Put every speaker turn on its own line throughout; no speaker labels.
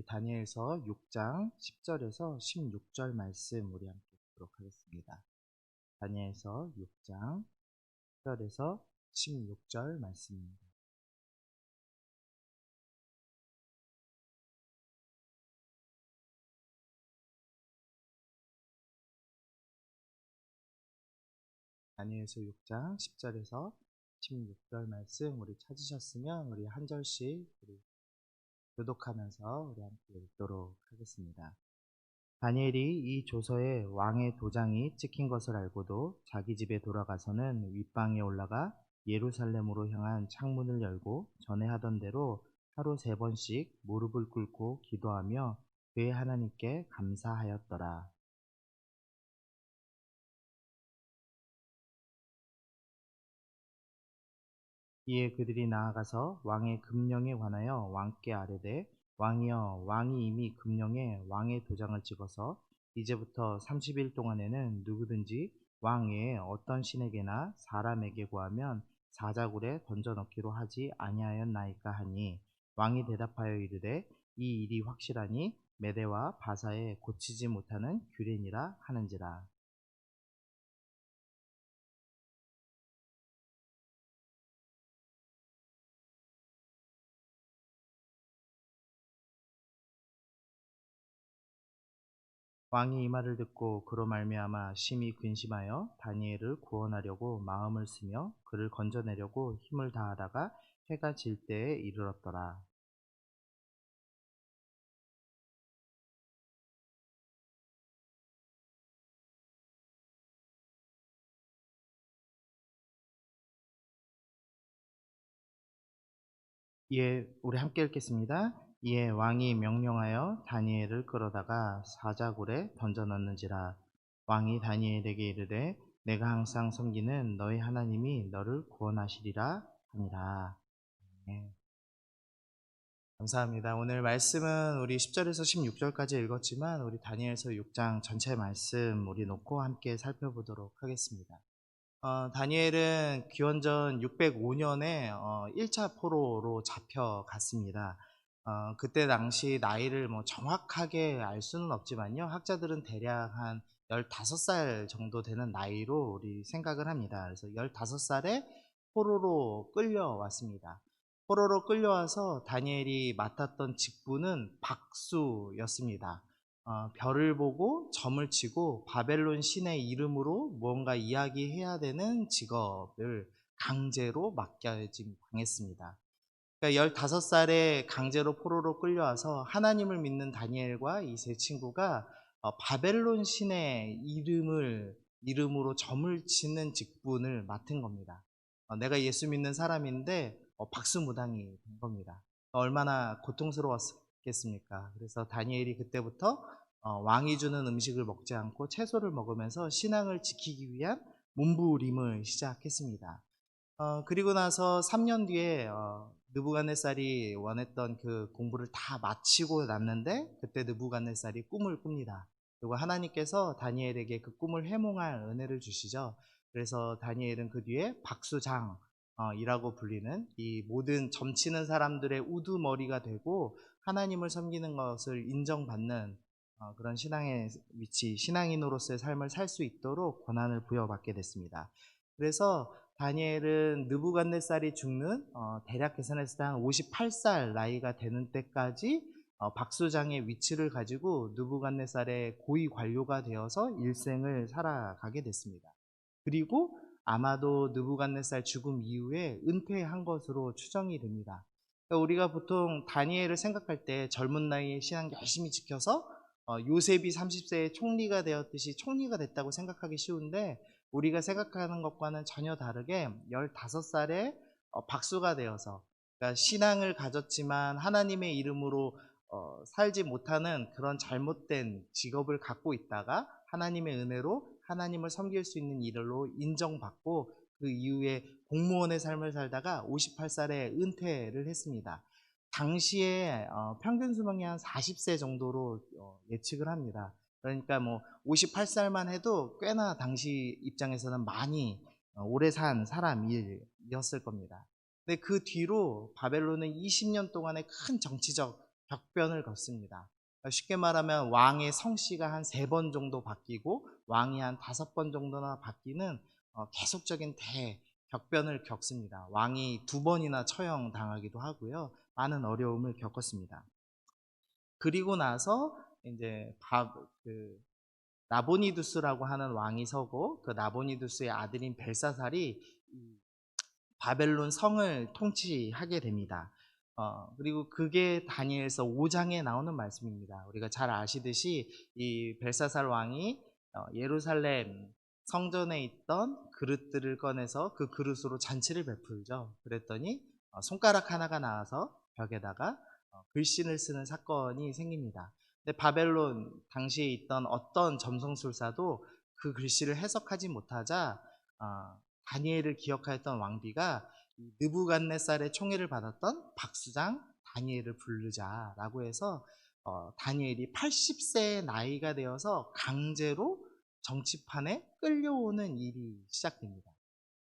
우리 다니엘서 6장 10절에서 16절 말씀 우리 함께 보도록 하겠습니다. 다니엘서 6장 10절에서 16절 말씀입니다. 다니엘서 6장 10절에서 16절 말씀 우리 찾으셨으면 우리 한 절씩 우리 교독하면서 우리 함께 읽도록 하겠습니다. 다니엘이 이 조서에 왕의 도장이 찍힌 것을 알고도 자기 집에 돌아가서는 윗방에 올라가 예루살렘으로 향한 창문을 열고 전에 하던 대로 하루 세 번씩 무릎을 꿇고 기도하며 그의 하나님께 감사하였더라. 이에 그들이 나아가서 왕의 금령에 관하여 왕께 아뢰되 왕이여 왕이 이미 금령에 왕의 도장을 찍어서 이제부터 30일 동안에는 누구든지 왕 외에 어떤 신에게나 사람에게 구하면 사자굴에 던져넣기로 하지 아니하였나이까 하니 왕이 대답하여 이르되 이 일이 확실하니 메대와 바사에 고치지 못하는 규례니라 하는지라 왕이 이 말을 듣고 그로 말미암아 심히 근심하여 다니엘을 구원하려고 마음을 쓰며 그를 건져내려고 힘을 다하다가 해가 질 때에 이르렀더라. 예, 우리 함께 읽겠습니다. 이에 왕이 명령하여 다니엘을 끌어다가 사자굴에 던져넣는지라 왕이 다니엘에게 이르되 내가 항상 섬기는 너희 하나님이 너를 구원하시리라 하니라. 네. 감사합니다. 오늘 말씀은 우리 10절에서 16절까지 읽었지만 우리 다니엘서 6장 전체 말씀 우리 놓고 함께 살펴보도록 하겠습니다. 어, 다니엘은 기원전 605년에 어, 1차 포로로 잡혀갔습니다. 어, 그때 당시 나이를 뭐 정확하게 알 수는 없지만요. 학자들은 대략 한 15살 정도 되는 나이로 우리 생각을 합니다. 그래서 15살에 포로로 끌려왔습니다. 포로로 끌려와서 다니엘이 맡았던 직분은 박수였습니다. 어, 별을 보고 점을 치고 바벨론 신의 이름으로 무언가 이야기해야 되는 직업을 강제로 맡겨진 당했습니다. 그러니까 15살에 강제로 포로로 끌려와서 하나님을 믿는 다니엘과 이 세 친구가 어, 바벨론 신의 이름을 이름으로 점을 치는 직분을 맡은 겁니다. 어, 내가 예수 믿는 사람인데 어, 박수무당이 된 겁니다. 얼마나 고통스러웠겠습니까? 그래서 다니엘이 그때부터 왕이 주는 음식을 먹지 않고 채소를 먹으면서 신앙을 지키기 위한 몸부림을 시작했습니다. 그리고 나서 3년 뒤에 느부갓네살이 원했던 그 공부를 다 마치고 났는데 그때 느부갓네살이 꿈을 꿉니다. 그리고 하나님께서 다니엘에게 그 꿈을 해몽할 은혜를 주시죠. 그래서 다니엘은 그 뒤에 박수장이라고 불리는 이 모든 점치는 사람들의 우두머리가 되고 하나님을 섬기는 것을 인정받는 어, 그런 신앙의 위치, 신앙인으로서의 삶을 살 수 있도록 권한을 부여받게 됐습니다. 그래서 다니엘은 느부갓네살이 죽는 어, 대략 계산했을 때 한 58살 나이가 되는 때까지 어, 박수장의 위치를 가지고 느부갓네살의 고위 관료가 되어서 일생을 살아가게 됐습니다. 그리고 아마도 느부갓네살 죽음 이후에 은퇴한 것으로 추정이 됩니다. 그러니까 우리가 보통 다니엘을 생각할 때 젊은 나이에 신앙 열심히 지켜서 어, 요셉이 30세에 총리가 되었듯이 총리가 됐다고 생각하기 쉬운데 우리가 생각하는 것과는 전혀 다르게 15살에 어, 박수가 되어서 그러니까 신앙을 가졌지만 하나님의 이름으로 어, 살지 못하는 그런 잘못된 직업을 갖고 있다가 하나님의 은혜로 하나님을 섬길 수 있는 일로 인정받고 그 이후에 공무원의 삶을 살다가 58살에 은퇴를 했습니다. 당시에 어, 평균 수명이 한 40세 정도로 예측을 합니다. 그러니까 뭐 58살만 해도 꽤나 당시 입장에서는 많이 어, 오래 산 사람이었을 겁니다. 근데 그 뒤로 바벨론은 20년 동안의 큰 정치적 격변을 걷습니다. 그러니까 쉽게 말하면 왕의 성씨가 한 세 번 정도 바뀌고 왕이 한 다섯 번 정도나 바뀌는 어, 계속적인 대격변을 겪습니다. 왕이 두 번이나 처형 당하기도 하고요. 많은 어려움을 겪었습니다. 그리고 나서 이제 바, 그 나보니두스라고 하는 왕이 서고 그 나보니두스의 아들인 벨사살이 바벨론 성을 통치하게 됩니다. 어, 그리고 그게 다니엘서 5장에 나오는 말씀입니다. 우리가 잘 아시듯이 이 벨사살 왕이 어, 예루살렘 성전에 있던 그릇들을 꺼내서 그 그릇으로 잔치를 베풀죠. 그랬더니 어, 손가락 하나가 나와서 벽에다가 어, 글씨를 쓰는 사건이 생깁니다. 근데 바벨론 당시에 있던 어떤 점성술사도 그 글씨를 해석하지 못하자 어, 다니엘을 기억하였던 왕비가 느부갓네살의 총애를 받았던 박수장 다니엘을 부르자라고 해서 어, 다니엘이 80세의 나이가 되어서 강제로 정치판에 끌려오는 일이 시작됩니다.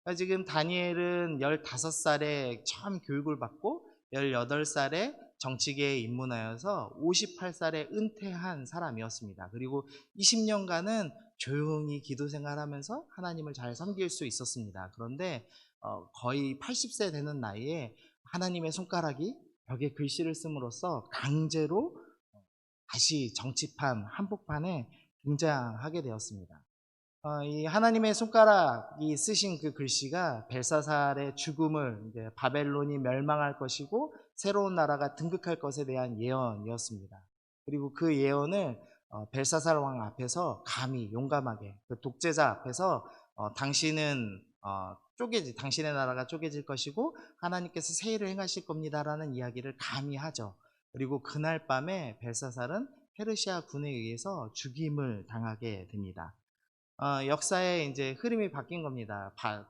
그러니까 지금 다니엘은 15살에 처음 교육을 받고 18살에 정치계에 입문하여서 58살에 은퇴한 사람이었습니다. 그리고 20년간은 조용히 기도 생활하면서 하나님을 잘 섬길 수 있었습니다. 그런데 어, 거의 80세 되는 나이에 하나님의 손가락이 벽에 글씨를 씀으로써 강제로 다시 정치판 한복판에 등장하게 되었습니다. 어, 이 하나님의 손가락이 쓰신 그 글씨가 벨사살의 죽음을 바벨론이 멸망할 것이고 새로운 나라가 등극할 것에 대한 예언이었습니다. 그리고 그 예언을 어, 벨사살 왕 앞에서 감히 용감하게 그 독재자 앞에서 어, 당신은 어, 쪼개지 당신의 나라가 쪼개질 것이고 하나님께서 새 일을 행하실 겁니다라는 이야기를 감히 하죠. 그리고 그날 밤에 벨사살은 페르시아 군에 의해서 죽임을 당하게 됩니다. 어, 역사에 이제 흐름이 바뀐 겁니다. 바,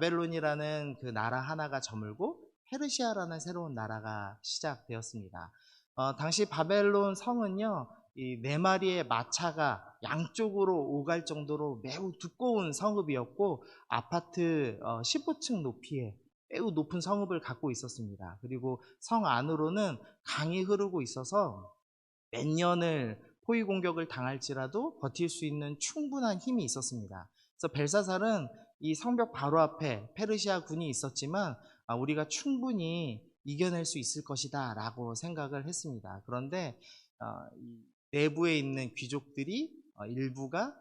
벨론이라는 그 나라 하나가 저물고 페르시아라는 새로운 나라가 시작되었습니다. 어, 당시 바벨론 성은요, 이 네 마리의 마차가 양쪽으로 오갈 정도로 매우 두꺼운 성읍이었고 아파트 어, 15층 높이에 매우 높은 성읍을 갖고 있었습니다. 그리고 성 안으로는 강이 흐르고 있어서 몇 년을 포위 공격을 당할지라도 버틸 수 있는 충분한 힘이 있었습니다. 그래서 벨사살은 이 성벽 바로 앞에 페르시아 군이 있었지만 아, 우리가 충분히 이겨낼 수 있을 것이다 라고 생각을 했습니다. 그런데 어, 내부에 있는 귀족들이 어, 일부가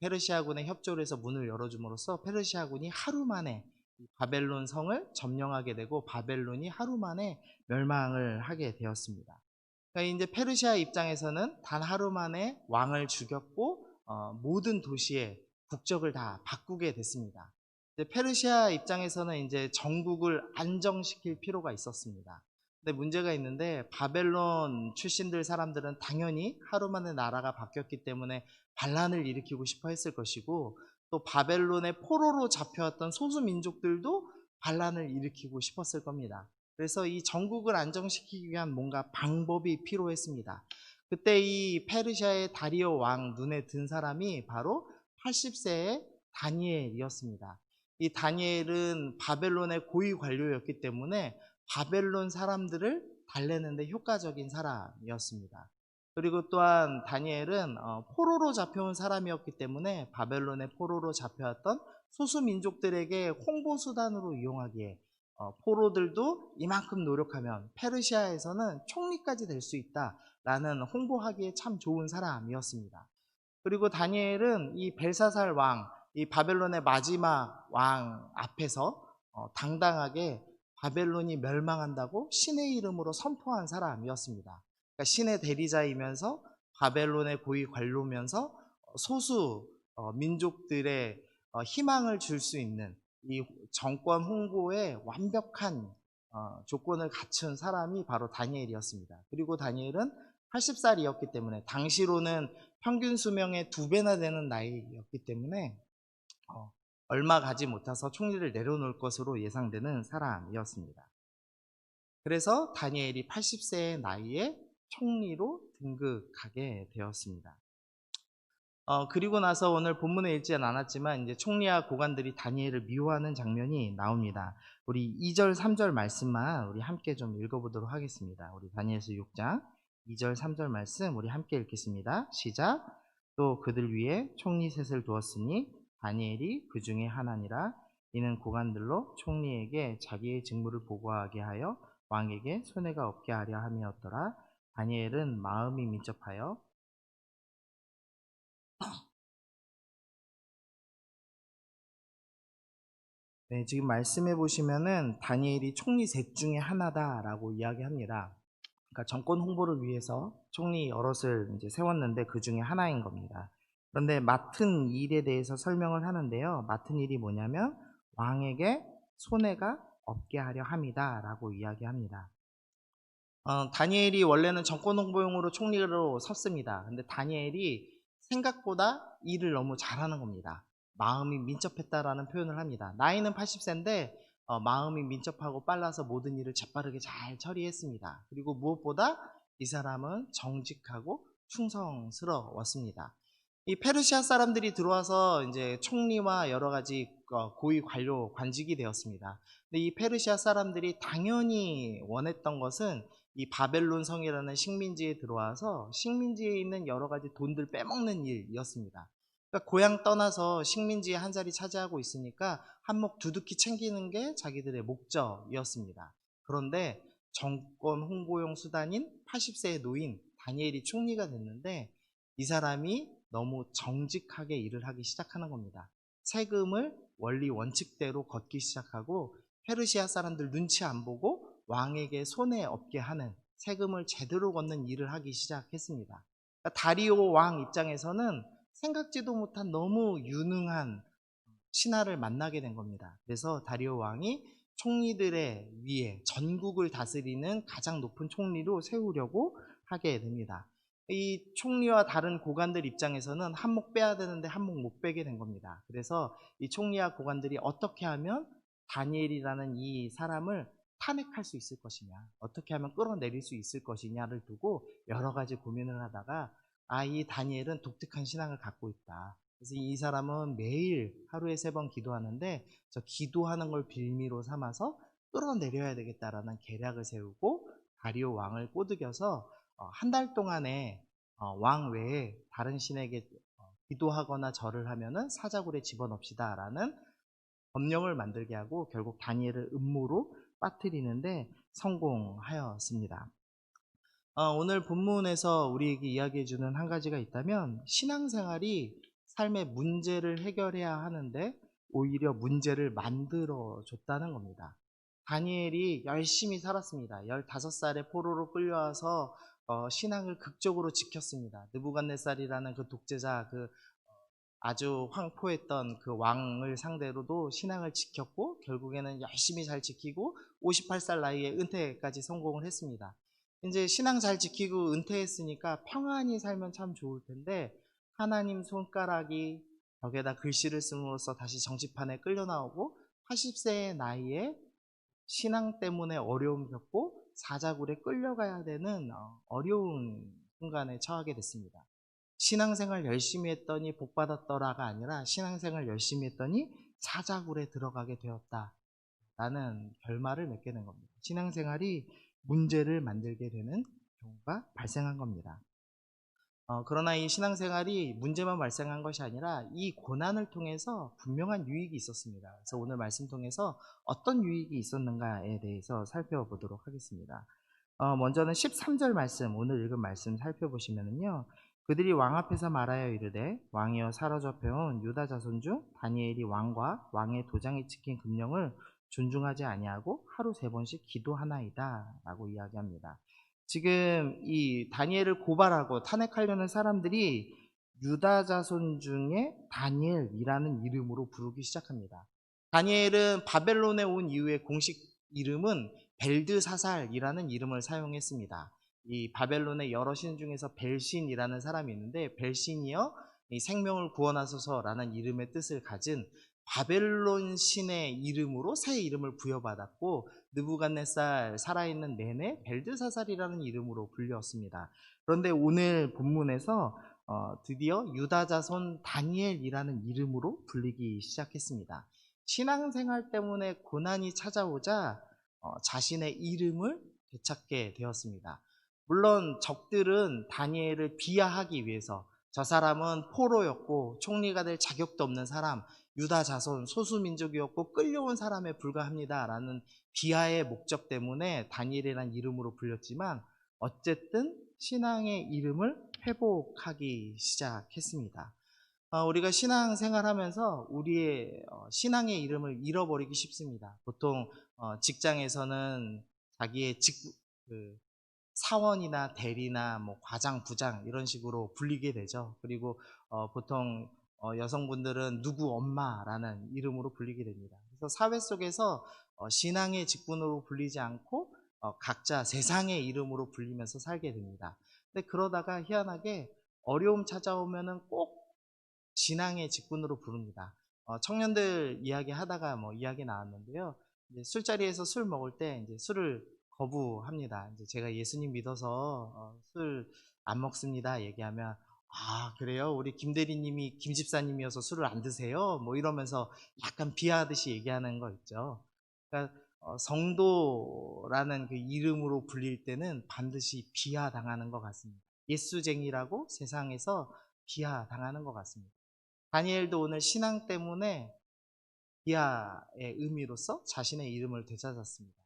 페르시아군의 협조를 해서 문을 열어줌으로써 페르시아군이 하루 만에 바벨론 성을 점령하게 되고 바벨론이 하루 만에 멸망을 하게 되었습니다. 그러니까 이제 페르시아 입장에서는 단 하루 만에 왕을 죽였고 어, 모든 도시의 국적을 다 바꾸게 됐습니다. 페르시아 입장에서는 이제 정국을 안정시킬 필요가 있었습니다. 근데 문제가 있는데 바벨론 출신들 사람들은 당연히 하루 만에 나라가 바뀌었기 때문에 반란을 일으키고 싶어 했을 것이고 또 바벨론의 포로로 잡혀왔던 소수 민족들도 반란을 일으키고 싶었을 겁니다. 그래서 이 전국을 안정시키기 위한 뭔가 방법이 필요했습니다. 그때 이 페르시아의 다리오 왕 눈에 든 사람이 바로 80세의 다니엘이었습니다. 이 다니엘은 바벨론의 고위 관료였기 때문에 바벨론 사람들을 달래는데 효과적인 사람이었습니다. 그리고 또한 다니엘은 어, 포로로 잡혀온 사람이었기 때문에 바벨론의 포로로 잡혀왔던 소수 민족들에게 홍보 수단으로 이용하기에 어, 포로들도 이만큼 노력하면 페르시아에서는 총리까지 될 수 있다라는 홍보하기에 참 좋은 사람이었습니다. 그리고 다니엘은 이 벨사살 왕, 이 바벨론의 마지막 왕 앞에서 어, 당당하게 바벨론이 멸망한다고 신의 이름으로 선포한 사람이었습니다. 그러니까 신의 대리자이면서 바벨론의 고위 관료면서 소수 어, 민족들의 어, 희망을 줄 수 있는 이 정권 홍보에 완벽한 어, 조건을 갖춘 사람이 바로 다니엘이었습니다. 그리고 다니엘은 80살이었기 때문에 당시로는 평균 수명의 두 배나 되는 나이였기 때문에 어, 얼마 가지 못해서 총리를 내려놓을 것으로 예상되는 사람이었습니다. 그래서 다니엘이 80세의 나이에 총리로 등극하게 되었습니다. 어, 그리고 나서 오늘 본문에 읽지는 않았지만 이제 총리와 고관들이 다니엘을 미워하는 장면이 나옵니다. 우리 2절, 3절 말씀만 우리 함께 좀 읽어보도록 하겠습니다. 우리 다니엘서 6장 2절, 3절 말씀 우리 함께 읽겠습니다. 시작. 또 그들 위에 총리 셋을 두었으니 다니엘이 그 중에 하나니라 이는 고관들로 총리에게 자기의 직무를 보고하게 하여 왕에게 손해가 없게 하려 함이었더라. 다니엘은 마음이 민첩하여 네, 지금 말씀해 보시면은 다니엘이 총리 셋 중에 하나다라고 이야기합니다. 그러니까 정권 홍보를 위해서 총리 여럿을 이제 세웠는데 그 중에 하나인 겁니다. 그런데 맡은 일에 대해서 설명을 하는데요. 맡은 일이 뭐냐면 왕에게 손해가 없게 하려 함이다라고 이야기합니다. 어, 다니엘이 원래는 정권 홍보용으로 총리로 섰습니다. 근데 다니엘이 생각보다 일을 너무 잘하는 겁니다. 마음이 민첩했다라는 표현을 합니다. 나이는 80세인데 어, 마음이 민첩하고 빨라서 모든 일을 재빠르게 잘 처리했습니다. 그리고 무엇보다 이 사람은 정직하고 충성스러웠습니다. 이 페르시아 사람들이 들어와서 이제 총리와 여러 가지 어, 고위 관료 관직이 되었습니다. 근데 이 페르시아 사람들이 당연히 원했던 것은 이 바벨론 성이라는 식민지에 들어와서 식민지에 있는 여러 가지 돈들 빼먹는 일이었습니다. 그러니까 고향 떠나서 식민지에 한 자리 차지하고 있으니까 한몫 두둑히 챙기는 게 자기들의 목적이었습니다. 그런데 정권 홍보용 수단인 80세의 노인 다니엘이 총리가 됐는데 이 사람이 너무 정직하게 일을 하기 시작하는 겁니다. 세금을 원리 원칙대로 걷기 시작하고 페르시아 사람들 눈치 안 보고 왕에게 손해 없게 하는 세금을 제대로 걷는 일을 하기 시작했습니다. 그러니까 다리오 왕 입장에서는 생각지도 못한 너무 유능한 신하를 만나게 된 겁니다. 그래서 다리오 왕이 총리들의 위에 전국을 다스리는 가장 높은 총리로 세우려고 하게 됩니다. 이 총리와 다른 고관들 입장에서는 한몫 빼야 되는데 한몫 못 빼게 된 겁니다. 그래서 이 총리와 고관들이 어떻게 하면 다니엘이라는 이 사람을 탄핵할 수 있을 것이냐, 어떻게 하면 끌어내릴 수 있을 것이냐를 두고 여러 가지 고민을 하다가 아, 이 다니엘은 독특한 신앙을 갖고 있다. 그래서 이 사람은 매일 하루에 세 번 기도하는데 저 기도하는 걸 빌미로 삼아서 끌어내려야 되겠다라는 계략을 세우고 다리오 왕을 꼬드겨서 어, 한 달 동안에 어, 왕 외에 다른 신에게 어, 기도하거나 절을 하면은 사자굴에 집어넣읍시다라는 법령을 만들게 하고 결국 다니엘을 음모로 빠뜨리는데 성공하였습니다. 오늘 본문에서 우리에게 이야기해 주는 한 가지가 있다면 신앙생활이 삶의 문제를 해결해야 하는데 오히려 문제를 만들어 줬다는 겁니다. 다니엘이 열심히 살았습니다. 15살에 포로로 끌려와서 어, 신앙을 극적으로 지켰습니다. 느부갓네살이라는 그 독재자 그 아주 황포했던 그 왕을 상대로도 신앙을 지켰고 결국에는 열심히 잘 지키고 58살 나이에 은퇴까지 성공을 했습니다. 이제 신앙 잘 지키고 은퇴했으니까 평안히 살면 참 좋을 텐데 하나님 손가락이 벽에다 글씨를 씀으로써 다시 정치판에 끌려 나오고 80세의 나이에 신앙 때문에 어려움 겪고 사자굴에 끌려가야 되는 어, 어려운 순간에 처하게 됐습니다. 신앙생활 열심히 했더니 복받았더라가 아니라 신앙생활 열심히 했더니 사자굴에 들어가게 되었다. 라는 결말을 맺게 된 겁니다. 신앙생활이 문제를 만들게 되는 경우가 발생한 겁니다. 어, 그러나 이 신앙생활이 문제만 발생한 것이 아니라 이 고난을 통해서 분명한 유익이 있었습니다. 그래서 오늘 말씀 통해서 어떤 유익이 있었는가에 대해서 살펴보도록 하겠습니다. 어, 먼저는 13절 말씀, 오늘 읽은 말씀 살펴보시면요. 그들이 왕 앞에서 말하여 이르되 왕이여 사로 잡혀온 유다 자손 중 다니엘이 왕과 왕의 도장에 찍힌 금령을 존중하지 아니하고 하루 세 번씩 기도하나이다 라고 이야기합니다. 지금 이 다니엘을 고발하고 탄핵하려는 사람들이 유다 자손 중에 다니엘이라는 이름으로 부르기 시작합니다. 다니엘은 바벨론에 온 이후에 공식 이름은 벨드사살이라는 이름을 사용했습니다. 이 바벨론의 여러 신 중에서 벨신이라는 사람이 있는데 벨신이여 생명을 구원하소서라는 이름의 뜻을 가진 바벨론 신의 이름으로 새 이름을 부여받았고 느부갓네살 살아있는 내내 벨드사살이라는 이름으로 불렸습니다. 그런데 오늘 본문에서 어, 드디어 유다 자손 다니엘이라는 이름으로 불리기 시작했습니다. 신앙생활 때문에 고난이 찾아오자 어, 자신의 이름을 되찾게 되었습니다. 물론 적들은 다니엘을 비하하기 위해서 저 사람은 포로였고 총리가 될 자격도 없는 사람, 유다 자손 소수 민족이었고 끌려온 사람에 불과합니다라는 비하의 목적 때문에 다니엘이라는 이름으로 불렸지만 어쨌든 신앙의 이름을 회복하기 시작했습니다. 어, 우리가 신앙 생활하면서 우리의 어, 신앙의 이름을 잃어버리기 쉽습니다. 보통 어, 직장에서는 자기의 직, 그 사원이나 대리나 뭐 과장, 부장 이런 식으로 불리게 되죠. 그리고 보통 여성분들은 누구 엄마라는 이름으로 불리게 됩니다. 그래서 사회 속에서 신앙의 직분으로 불리지 않고 각자 세상의 이름으로 불리면서 살게 됩니다. 근데 그러다가 희한하게 어려움 찾아오면은 꼭 신앙의 직분으로 부릅니다. 어, 청년들 이야기 하다가 뭐 이야기 나왔는데요. 술자리에서 술 먹을 때 이제 술을 거부합니다. 이제 제가 예수님 믿어서 어, 술안 먹습니다. 얘기하면 아 그래요? 우리 김 대리님이 김 집사님이어서 술을 안 드세요? 뭐 이러면서 약간 비하듯이 얘기하는 거 있죠. 그러니까 어, 성도라는 그 이름으로 불릴 때는 반드시 비하당하는 것 같습니다. 예수쟁이라고 세상에서 비하당하는 것 같습니다. 다니엘도 오늘 신앙 때문에 비하의 의미로서 자신의 이름을 되찾았습니다.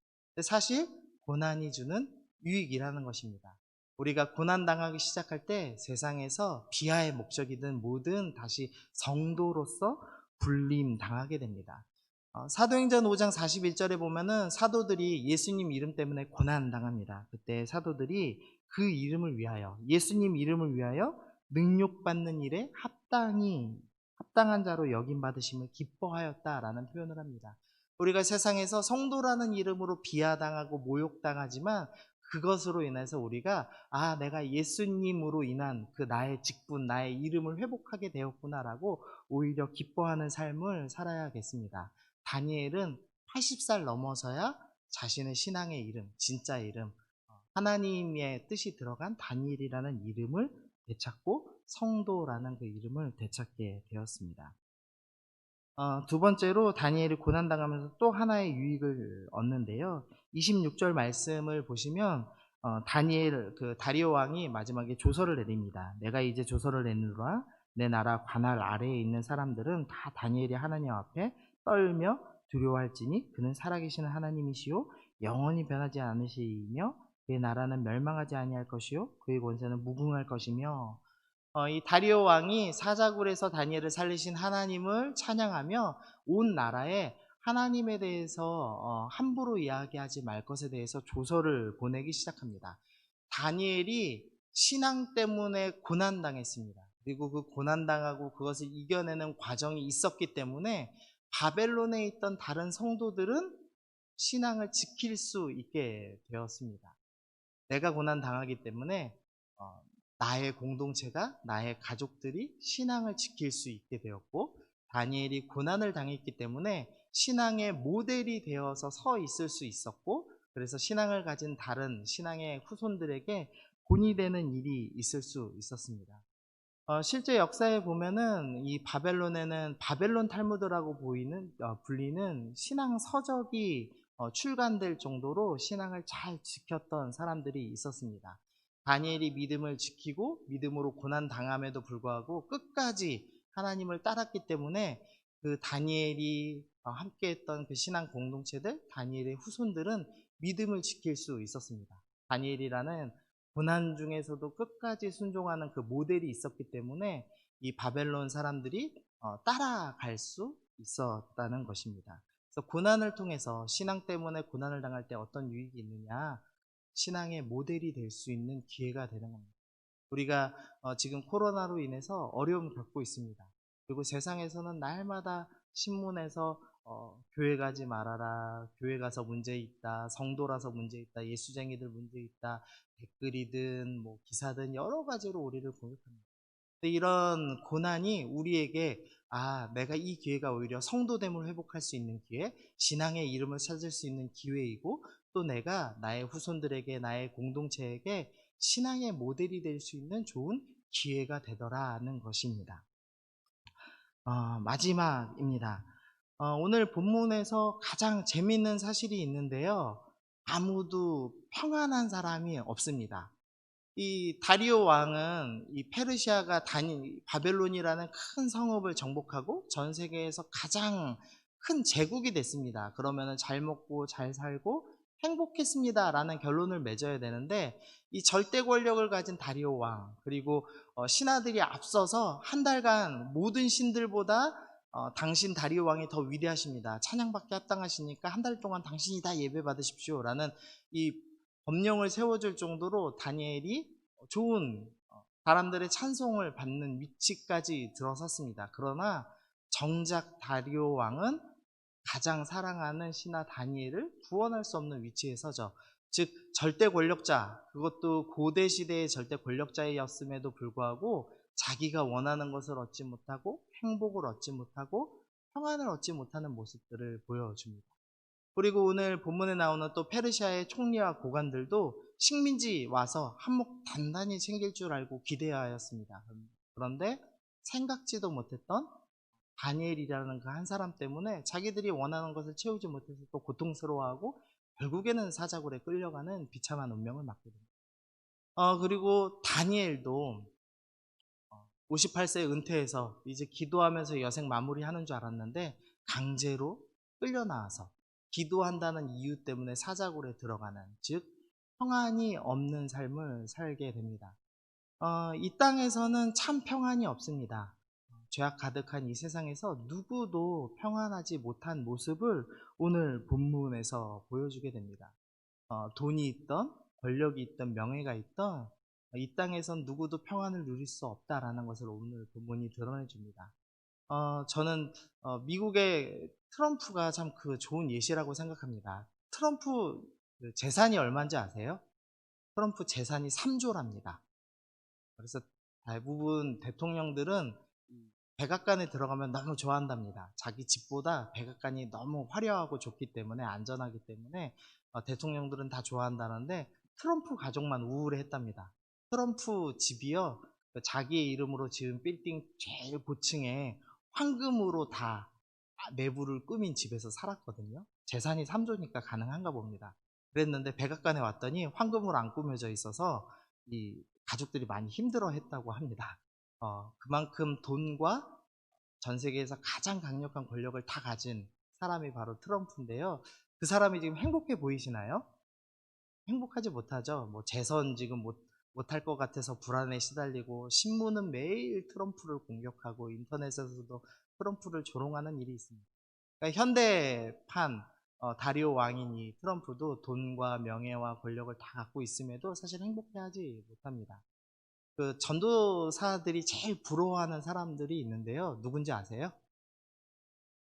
사실 고난이 주는 유익이라는 것입니다. 우리가 고난당하기 시작할 때 세상에서 비하의 목적이든 뭐든 다시 성도로서 불림 당하게 됩니다. 어, 사도행전 5장 41절에 보면은 사도들이 예수님 이름 때문에 고난 당합니다. 그때 사도들이 그 이름을 위하여, 예수님 이름을 위하여 능욕받는 일에 합당히 합당한 자로 여김 받으심을 기뻐하였다라는 표현을 합니다. 우리가 세상에서 성도라는 이름으로 비하당하고 모욕당하지만 그것으로 인해서 우리가 아 내가 예수님으로 인한 그 나의 직분 나의 이름을 회복하게 되었구나라고 오히려 기뻐하는 삶을 살아야겠습니다. 다니엘은 80살 넘어서야 자신의 신앙의 이름 진짜 이름 하나님의 뜻이 들어간 다니엘이라는 이름을 되찾고 성도라는 그 이름을 되찾게 되었습니다. 어, 두 번째로 다니엘이 고난당하면서 또 하나의 유익을 얻는데요. 26절 말씀을 보시면 어, 다니엘 그 다리오 왕이 마지막에 조서를 내립니다. 내가 이제 조서를 내느라 내 나라 관할 아래에 있는 사람들은 다 다니엘이 하나님 앞에 떨며 두려워할지니 그는 살아계시는 하나님이시요 영원히 변하지 않으시며 그의 나라는 멸망하지 아니할 것이요 그의 권세는 무궁할 것이며 어, 이 다리오 왕이 사자굴에서 다니엘을 살리신 하나님을 찬양하며 온 나라에 하나님에 대해서 어, 함부로 이야기하지 말 것에 대해서 조서를 보내기 시작합니다. 다니엘이 신앙 때문에 고난당했습니다. 그리고 그 고난당하고 그것을 이겨내는 과정이 있었기 때문에 바벨론에 있던 다른 성도들은 신앙을 지킬 수 있게 되었습니다. 내가 고난당하기 때문에 어, 나의 공동체가 나의 가족들이 신앙을 지킬 수 있게 되었고 다니엘이 고난을 당했기 때문에 신앙의 모델이 되어서 서 있을 수 있었고 그래서 신앙을 가진 다른 신앙의 후손들에게 본이 되는 일이 있을 수 있었습니다. 어, 실제 역사에 보면은 이 바벨론에는 바벨론 탈무드라고 보이는 어, 불리는 신앙 서적이 어, 출간될 정도로 신앙을 잘 지켰던 사람들이 있었습니다. 다니엘이 믿음을 지키고 믿음으로 고난 당함에도 불구하고 끝까지 하나님을 따랐기 때문에 그 다니엘이 어, 함께했던 그 신앙 공동체들, 다니엘의 후손들은 믿음을 지킬 수 있었습니다. 다니엘이라는 고난 중에서도 끝까지 순종하는 그 모델이 있었기 때문에 이 바벨론 사람들이 어, 따라갈 수 있었다는 것입니다. 그래서 고난을 통해서 신앙 때문에 고난을 당할 때 어떤 유익이 있느냐? 신앙의 모델이 될 수 있는 기회가 되는 겁니다. 우리가 어, 지금 코로나로 인해서 어려움을 겪고 있습니다. 그리고 세상에서는 날마다 신문에서 어, 교회 가지 말아라, 교회 가서 문제 있다, 성도라서 문제 있다, 예수쟁이들 문제 있다, 댓글이든 뭐 기사든 여러 가지로 우리를 공격합니다. 이런 고난이 우리에게 아, 내가 이 기회가 오히려 성도됨을 회복할 수 있는 기회, 신앙의 이름을 찾을 수 있는 기회이고 또 내가 나의 후손들에게 나의 공동체에게 신앙의 모델이 될 수 있는 좋은 기회가 되더라는 것입니다. 어, 마지막입니다. 어, 오늘 본문에서 가장 재밌는 사실이 있는데요. 아무도 평안한 사람이 없습니다. 이 다리오 왕은 이 페르시아가 다니 바벨론이라는 큰 성읍을 정복하고 전 세계에서 가장 큰 제국이 됐습니다. 그러면은 잘 먹고 잘 살고 행복했습니다 라는 결론을 맺어야 되는데 이 절대 권력을 가진 다리오 왕 그리고 어, 신하들이 앞서서 한 달간 모든 신들보다 어, 당신 다리오 왕이 더 위대하십니다. 찬양받게 합당하시니까 한 달 동안 당신이 다 예배 받으십시오 라는 이 법령을 세워줄 정도로 다니엘이 좋은 어, 사람들의 찬송을 받는 위치까지 들어섰습니다. 그러나 정작 다리오 왕은 가장 사랑하는 신하 다니엘을 구원할 수 없는 위치에 서죠. 즉 절대 권력자, 그것도 고대 시대의 절대 권력자였음에도 불구하고 자기가 원하는 것을 얻지 못하고 행복을 얻지 못하고 평안을 얻지 못하는 모습들을 보여줍니다. 그리고 오늘 본문에 나오는 또 페르시아의 총리와 고관들도 식민지 와서 한몫 단단히 챙길 줄 알고 기대하였습니다. 그런데 생각지도 못했던 다니엘이라는 그 한 사람 때문에 자기들이 원하는 것을 채우지 못해서 또 고통스러워하고 결국에는 사자굴에 끌려가는 비참한 운명을 맞게 됩니다. 어, 그리고 다니엘도 58세에 은퇴해서 이제 기도하면서 여생 마무리하는 줄 알았는데 강제로 끌려 나와서 기도한다는 이유 때문에 사자굴에 들어가는 즉 평안이 없는 삶을 살게 됩니다. 어, 이 땅에서는 참 평안이 없습니다. 죄악 가득한 이 세상에서 누구도 평안하지 못한 모습을 오늘 본문에서 보여주게 됩니다. 어, 돈이 있던 권력이 있던 명예가 있던 이 땅에선 누구도 평안을 누릴 수 없다라는 것을 오늘 본문이 드러내 줍니다. 어, 저는 어, 미국의 트럼프가 참 그 좋은 예시라고 생각합니다. 트럼프 그 재산이 얼마인지 아세요? 트럼프 재산이 3조랍니다. 그래서 대부분 대통령들은 백악관에 들어가면 너무 좋아한답니다. 자기 집보다 백악관이 너무 화려하고 좋기 때문에 안전하기 때문에 어, 대통령들은 다 좋아한다는데 트럼프 가족만 우울해했답니다. 트럼프 집이요 그 자기의 이름으로 지은 빌딩 제일 고층에 황금으로 다 내부를 꾸민 집에서 살았거든요. 재산이 3조니까 가능한가 봅니다. 그랬는데 백악관에 왔더니 황금으로 안 꾸며져 있어서 이 가족들이 많이 힘들어했다고 합니다. 어, 그만큼 돈과 전 세계에서 가장 강력한 권력을 다 가진 사람이 바로 트럼프인데요. 그 사람이 지금 행복해 보이시나요? 행복하지 못하죠. 뭐 재선 지금 못 못할 것 같아서 불안에 시달리고 신문은 매일 트럼프를 공격하고 인터넷에서도 트럼프를 조롱하는 일이 있습니다. 그러니까 현대판 어, 다리오 왕이니 트럼프도 돈과 명예와 권력을 다 갖고 있음에도 사실 행복해하지 못합니다. 그 전도사들이 제일 부러워하는 사람들이 있는데요. 누군지 아세요?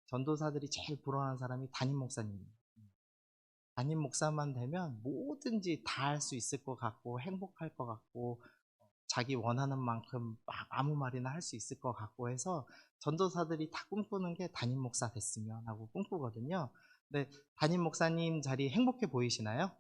전도사들이 제일 부러워하는 사람이 담임 목사님입니다. 담임 목사만 되면 뭐든지 다 할 수 있을 것 같고 행복할 것 같고 자기 원하는 만큼 막 아무 말이나 할 수 있을 것 같고 해서 전도사들이 다 꿈꾸는 게 담임 목사 됐으면 하고 꿈꾸거든요. 근데 담임 목사님 자리 행복해 보이시나요?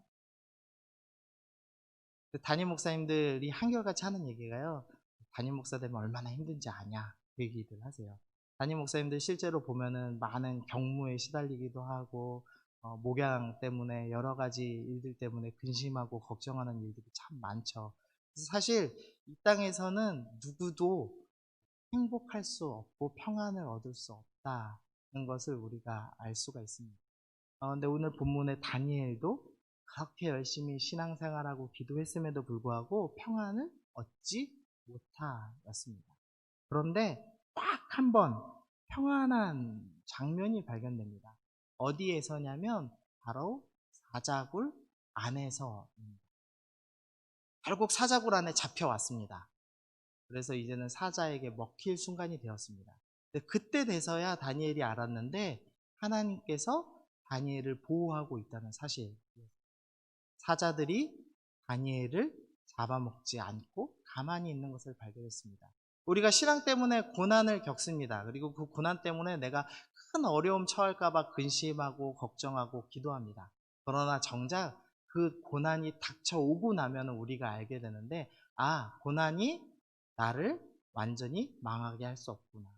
그 담임 목사님들이 한결같이 하는 얘기가요. 담임 목사 되면 얼마나 힘든지 아냐 그 얘기들 하세요. 담임 목사님들 실제로 보면은 많은 경무에 시달리기도 하고 어, 목양 때문에 여러 가지 일들 때문에 근심하고 걱정하는 일들이 참 많죠. 사실 이 땅에서는 누구도 행복할 수 없고 평안을 얻을 수 없다는 것을 우리가 알 수가 있습니다. 어, 근데 오늘 본문의 다니엘도 그렇게 열심히 신앙생활하고 기도했음에도 불구하고 평안을 얻지 못하였습니다. 그런데 딱 한 번 평안한 장면이 발견됩니다. 어디에서냐면 바로 사자굴 안에서입니다. 결국 사자굴 안에 잡혀왔습니다. 그래서 이제는 사자에게 먹힐 순간이 되었습니다. 그때 돼서야 다니엘이 알았는데 하나님께서 다니엘을 보호하고 있다는 사실. 사자들이 다니엘을 잡아먹지 않고 가만히 있는 것을 발견했습니다. 우리가 신앙 때문에 고난을 겪습니다. 그리고 그 고난 때문에 내가 큰 어려움 처할까봐 근심하고 걱정하고 기도합니다. 그러나 정작 그 고난이 닥쳐오고 나면 우리가 알게 되는데, 아, 고난이 나를 완전히 망하게 할 수 없구나.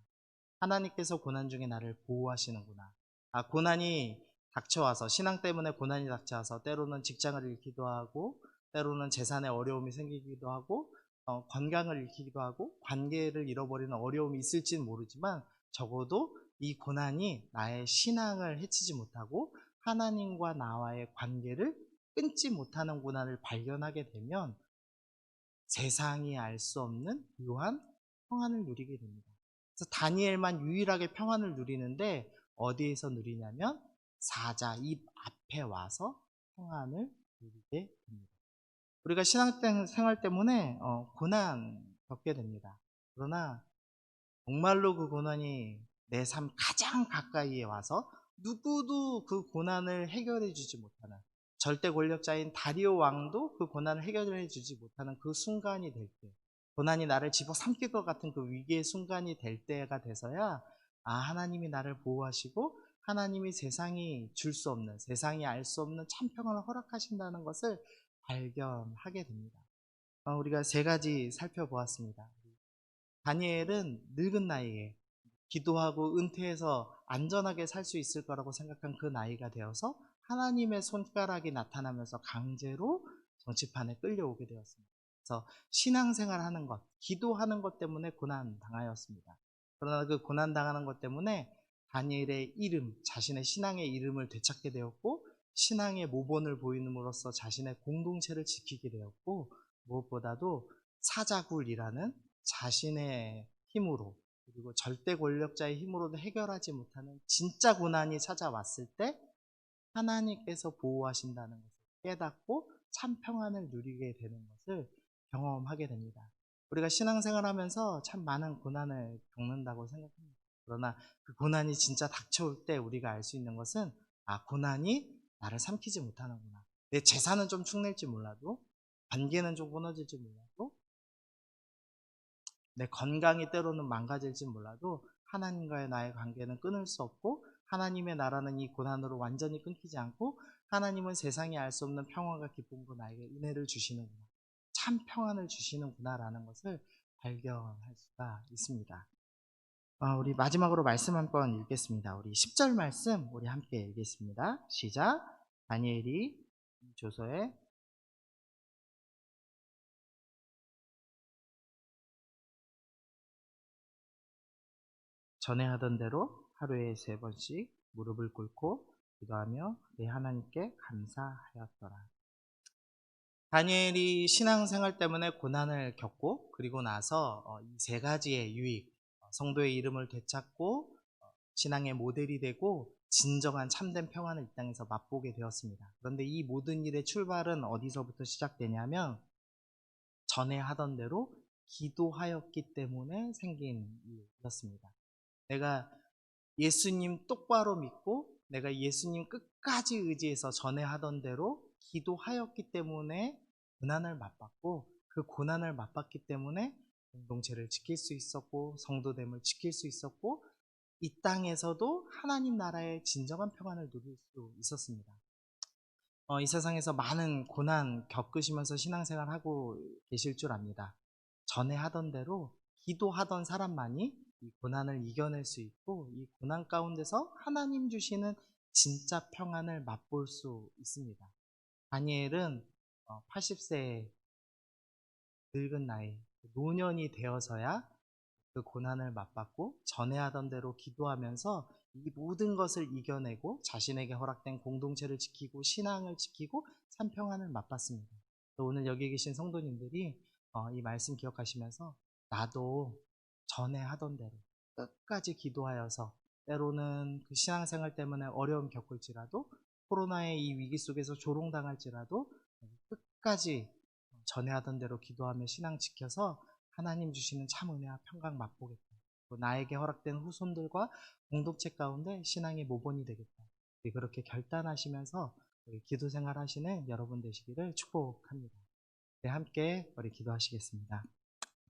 하나님께서 고난 중에 나를 보호하시는구나. 아, 고난이 닥쳐와서 신앙 때문에 고난이 닥쳐와서 때로는 직장을 잃기도 하고 때로는 재산에 어려움이 생기기도 하고 어, 건강을 잃기도 하고 관계를 잃어버리는 어려움이 있을지는 모르지만 적어도 이 고난이 나의 신앙을 해치지 못하고 하나님과 나와의 관계를 끊지 못하는 고난을 발견하게 되면 세상이 알 수 없는 묘한 평안을 누리게 됩니다. 그래서 다니엘만 유일하게 평안을 누리는데 어디에서 누리냐면 사자 입 앞에 와서 평안을 누리게 됩니다. 우리가 신앙생활 때문에 어, 고난 겪게 됩니다. 그러나 정말로 그 고난이 내 삶 가장 가까이에 와서 누구도 그 고난을 해결해 주지 못하는 절대 권력자인 다리오 왕도 그 고난을 해결해 주지 못하는 그 순간이 될 때, 고난이 나를 집어삼킬 것 같은 그 위기의 순간이 될 때가 돼서야 아 하나님이 나를 보호하시고 하나님이 세상이 줄 수 없는 세상이 알 수 없는 참 평안을 허락하신다는 것을 발견하게 됩니다. 어, 우리가 세 가지 살펴보았습니다. 다니엘은 늙은 나이에 기도하고 은퇴해서 안전하게 살 수 있을 거라고 생각한 그 나이가 되어서 하나님의 손가락이 나타나면서 강제로 정치판에 끌려오게 되었습니다. 그래서 신앙생활 하는 것, 기도하는 것 때문에 고난 당하였습니다. 그러나 그 고난 당하는 것 때문에 다니엘의 이름, 자신의 신앙의 이름을 되찾게 되었고 신앙의 모본을 보이는으로써 자신의 공동체를 지키게 되었고 무엇보다도 사자굴이라는 자신의 힘으로 그리고 절대 권력자의 힘으로도 해결하지 못하는 진짜 고난이 찾아왔을 때 하나님께서 보호하신다는 것을 깨닫고 참 평안을 누리게 되는 것을 경험하게 됩니다. 우리가 신앙생활 하면서 참 많은 고난을 겪는다고 생각합니다. 그러나 그 고난이 진짜 닥쳐올 때 우리가 알 수 있는 것은 아, 고난이 나를 삼키지 못하는구나. 내 재산은 좀 축낼지 몰라도, 관계는 좀 끊어질지 몰라도, 내 건강이 때로는 망가질지 몰라도, 하나님과의 나의 관계는 끊을 수 없고, 하나님의 나라는 이 고난으로 완전히 끊기지 않고, 하나님은 세상이 알 수 없는 평화가 기쁨으로 나에게 은혜를 주시는구나. 참 평안을 주시는구나라는 것을 발견할 수가 있습니다. 어, 우리 마지막으로 말씀 한 번 읽겠습니다. 우리 10절 말씀 우리 함께 읽겠습니다. 시작. 다니엘이 조서에 전에 하던 대로 하루에 세 번씩 무릎을 꿇고 기도하며 내 하나님께 감사하였더라. 다니엘이 신앙생활 때문에 고난을 겪고 그리고 나서 어, 이세 가지의 유익, 어, 성도의 이름을 되찾고 어, 신앙의 모델이 되고 진정한 참된 평안을 이 땅에서 맛보게 되었습니다. 그런데 이 모든 일의 출발은 어디서부터 시작되냐면 전에 하던 대로 기도하였기 때문에 생긴 일이었습니다. 내가 예수님 똑바로 믿고 내가 예수님 끝까지 의지해서 전에 하던 대로 기도하였기 때문에 고난을 맛봤고 그 고난을 맛봤기 때문에 공동체를 지킬 수 있었고 성도됨을 지킬 수 있었고 이 땅에서도 하나님 나라의 진정한 평안을 누릴 수 있었습니다. 어, 이 세상에서 많은 고난 겪으시면서 신앙생활 하고 계실 줄 압니다. 전에 하던 대로 기도하던 사람만이 이 고난을 이겨낼 수 있고 이 고난 가운데서 하나님 주시는 진짜 평안을 맛볼 수 있습니다. 다니엘은 80세의 어, 늙은 나이, 노년이 되어서야 그 고난을 맛봤고 전에 하던 대로 기도하면서 이 모든 것을 이겨내고 자신에게 허락된 공동체를 지키고 신앙을 지키고 참 평안을 맛봤습니다. 오늘 여기 계신 성도님들이 어, 이 말씀 기억하시면서 나도 전에 하던 대로 끝까지 기도하여서 때로는 그 신앙생활 때문에 어려움 겪을지라도 코로나의 이 위기 속에서 조롱당할지라도 끝까지 전에 하던 대로 기도하며 신앙 지켜서 하나님 주시는 참 은혜와 평강 맛보겠다. 나에게 허락된 후손들과 공동체 가운데 신앙의 모본이 되겠다. 그렇게 결단하시면서 기도 생활 하시는 여러분 되시기를 축복합니다. 네, 함께 우리 기도하시겠습니다.